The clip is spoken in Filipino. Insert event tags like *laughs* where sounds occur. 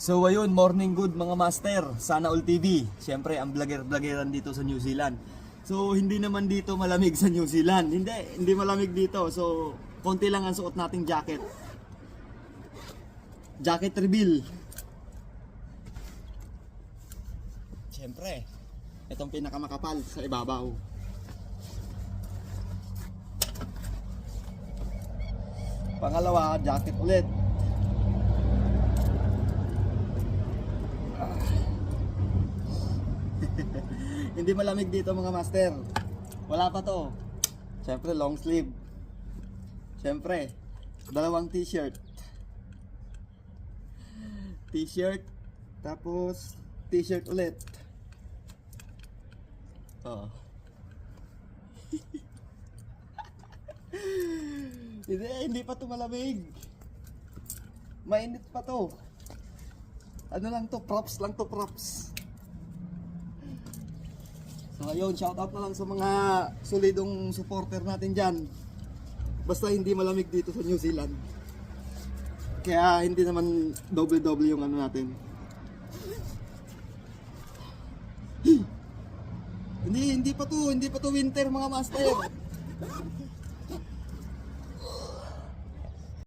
So ayun, morning good mga master, sana all TV. Siyempre, ang vlogger-vloggeran dito sa New Zealand. So hindi naman dito malamig sa New Zealand. Hindi, hindi malamig dito. So konti lang ang suot nating jacket. Jacket reveal. Siyempre, itong pinakamakapal sa ibabaw. Pangalawa, jacket ulit. Hindi malamig dito mga master. Wala pa to. Siyempre long sleeve. Siyempre, dalawang t-shirt. T-shirt, tapos t-shirt ulit. Oh. *laughs* hindi, hindi pa to malamig. Mainit pa to. Ano lang to, props lang to, props. So ayun, shoutout na lang sa mga solidong supporter natin dyan. Basta hindi malamig dito sa New Zealand. Kaya hindi naman double-double yung ano natin. *gasps* hindi, hindi pa to, hindi pa to winter mga master.